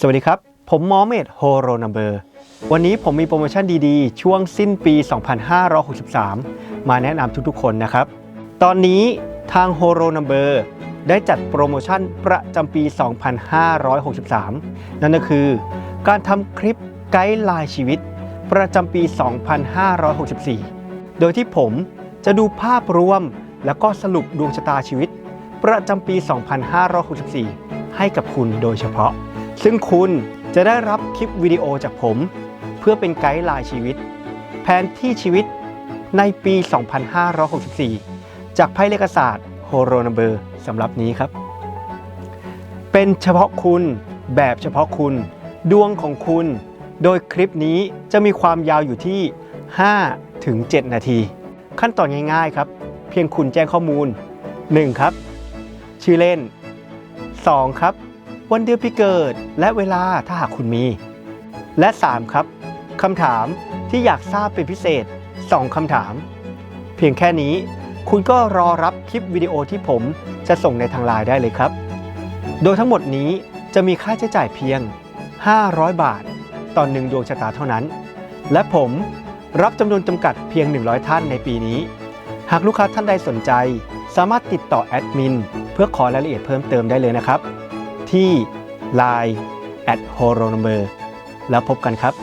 สวัสดีครับ ผมมอเมดโฮโรนัมเบอร์ วันนี้ผมมีโปรโมชั่นดีๆ ช่วงสิ้นปี 2563 มาแนะนำทุกๆ คนนะครับ ตอนนี้ทางโฮโรนัมเบอร์ได้จัดโปรโมชั่นประจำปี 2563 นั่นก็คือ การทำคลิปไกด์ไลน์ชีวิต ประจำปี 2564 โดยที่ผมจะดูภาพรวมแล้วก็สรุปดวงชะตาชีวิต ประจำปี 2564 ให้กับคุณโดยเฉพาะ ซึ่งคุณจะได้รับคลิปวิดีโอจากผม เพื่อเป็นไกด์ไลน์ชีวิต แผนที่ชีวิตในปี 2564 จากไพ่เลขศาสตร์โฮโรนัมเบอร์สำหรับนี้ครับ เป็นเฉพาะคุณแบบเฉพาะคุณ ดวงของคุณ โดยคลิปนี้จะมีความยาวอยู่ที่ 5 ถึง 7 นาที ขั้นตอนง่ายๆครับ เพียงคุณแจ้งข้อมูล 1. ครับ ชื่อเล่น 2. ครับ วันเดือนปีเกิด และเวลาถ้าหากคุณมี และ 3. ครับคำถามที่อยากทราบเป็นพิเศษ 2คำถาม เพียงแค่นี้ คุณก็รอรับคลิปวิดีโอที่ผมจะส่งในทางไลน์ได้เลยครับ โดยทั้งหมดนี้จะมีค่าใช้จ่ายเพียง 500 บาท ต่อหนึ่งดวงชะตาเท่านั้น และผมรับจำนวนจำกัดเพียง 100 ท่านในปีนี้ หากลูกค้าท่านใดสนใจ สามารถติดต่อแอดมิน เพื่อขอรายละเอียดเพิ่มเติมได้เลยนะครับ ที่ Line at h o r o number แล้วพบกันครับ